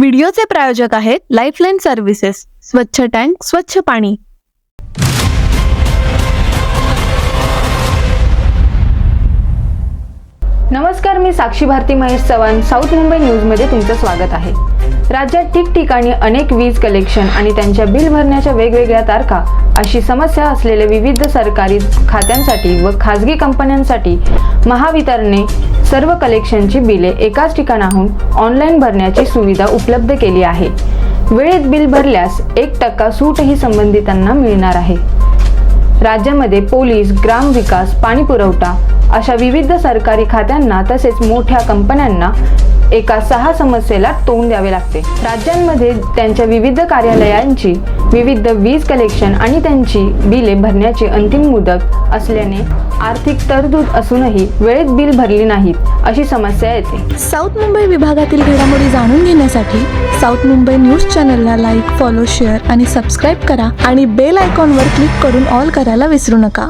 व्हिडिओचे प्रायोजक आहेत lifeline services स्वच्छ टँक स्वच्छ पाणी. नमस्कार मी साक्षी भारती महेश चव्हाण. साऊथ मुंबई न्यूजमध्ये तुमचं स्वागत आहे. राज्यात ठिकठिकाणी अनेक वीज कलेक्शन आणि त्यांच्या बिल भरण्याच्या वेगवेगळ्या तारखा अशी समस्या असलेल्या विविध सरकारी खात्यांसाठी व खाजगी कंपन्यांसाठी महावितरणने सर्व कलेक्शनची बिले एकाच ठिकाणाहून ऑनलाईन भरण्याची सुविधा उपलब्ध केली आहे. वेळेत बिल भरल्यास एक टक्का सूटही संबंधितांना मिळणार आहे. राज्यामध्ये पोलीस ग्रामविकास पाणी पुरवठा अशा विविध सरकारी खात्यांना तसेच मोठ्या कंपन्यांना एका सहा समस्येला तोंड द्यावे लागते. राज्यांमध्ये त्यांच्या विविध कार्यालयांची विविध वीज कलेक्शन आणि त्यांची बिले भरण्याची अंतिम मुदत असल्याने आर्थिक तरतूद असूनही वेळेत बिल भरली नाहीत अशी समस्या येते. साऊथ मुंबई विभागातील घडामोडी जाणून घेण्यासाठी साऊथ मुंबई न्यूज चॅनलला लाईक फॉलो शेअर आणि सबस्क्राईब करा आणि बेल आयकॉनवर क्लिक करून ऑल करायला विसरू नका.